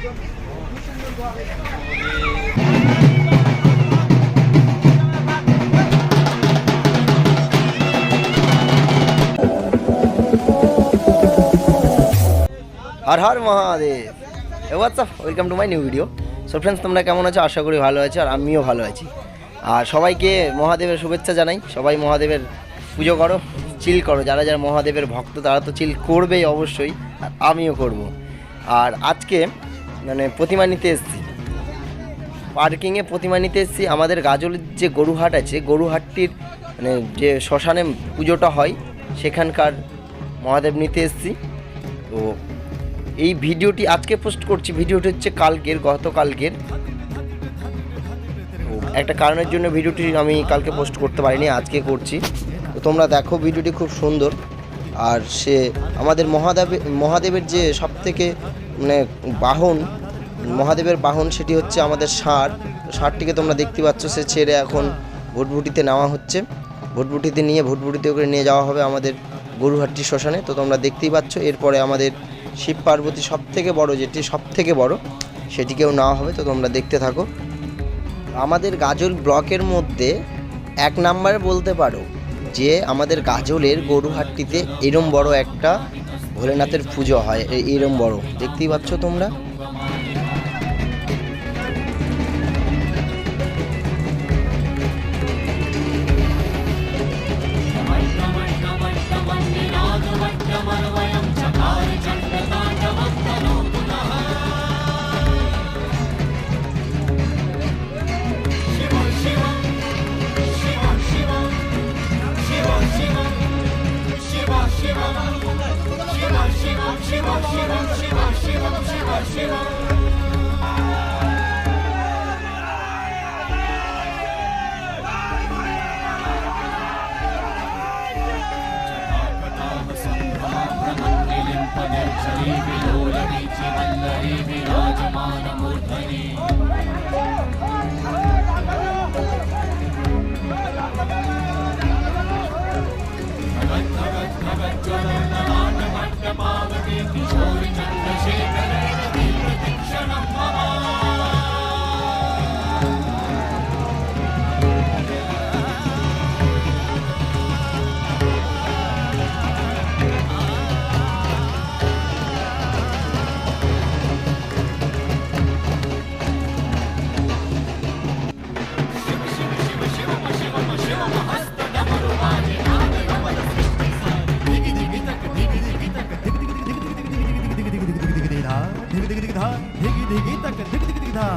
Har Har Mahadev. WhatsApp welcome to my new video so friends তোমরা কেমন আছো? আশা করি ভালো আছো, আর আমিও ভালো আছি। আর সবাইকে মহাদেবের শুভেচ্ছা জানাই। সবাই মহাদেবের পুজো করো চিল করো। যারা যারা মহাদেবের ভক্ত, তারা তো চিল করবেই অবশ্যই, আর আমিও করব। আর আজকে মানে প্রতিমা নিতে এসেছি। পার্কিংয়ে প্রতিমা নিতে এসেছি। আমাদের গাজলের যে গরুহাট আছে, গরুহাটটির মানে যে শ্মশানে পুজোটা হয়, সেখানকার মহাদেব নিতে এসেছি। তো এই ভিডিওটি আজকে পোস্ট করছি। ভিডিওটি হচ্ছে কালকের, গতকালকের। একটা কারণের জন্য ভিডিওটি আমি কালকে পোস্ট করতে পারিনি, আজকে করছি। তো তোমরা দেখো ভিডিওটি খুব সুন্দর। আর সে আমাদের মহাদেব, মহাদেবের যে সব থেকে মানে বাহন, মহাদেবের বাহন সেটি হচ্ছে আমাদের ষাঁড়। ষাঁড়টিকে তোমরা দেখতে পাচ্ছ, সে ছেড়ে এখন ভুটভুটিতে নেওয়া হচ্ছে। ভুটভুটিতে নিয়ে, ভুটভুটিতে করে নিয়ে যাওয়া হবে আমাদের গরুহাট্টি শ্মশানে। তো তোমরা দেখতেই পাচ্ছ, এরপরে আমাদের শিব পার্বতী সব থেকে বড়, যেটি সব থেকে বড়, সেটিকেও নেওয়া হবে। তো তোমরা দেখতে থাকো। আমাদের গাজল ব্লকের মধ্যে এক নাম্বার বলতে পারো যে আমাদের গাজলের গরুহাট্টিতে এরম বড় একটা ভোলেনাথের পুজো হয় এরম বড়। দেখতেই পাচ্ছ তোমরা? shiva shiva shiva Come on. दिग दिग धा धिगी धिगी तक दिग दिग धा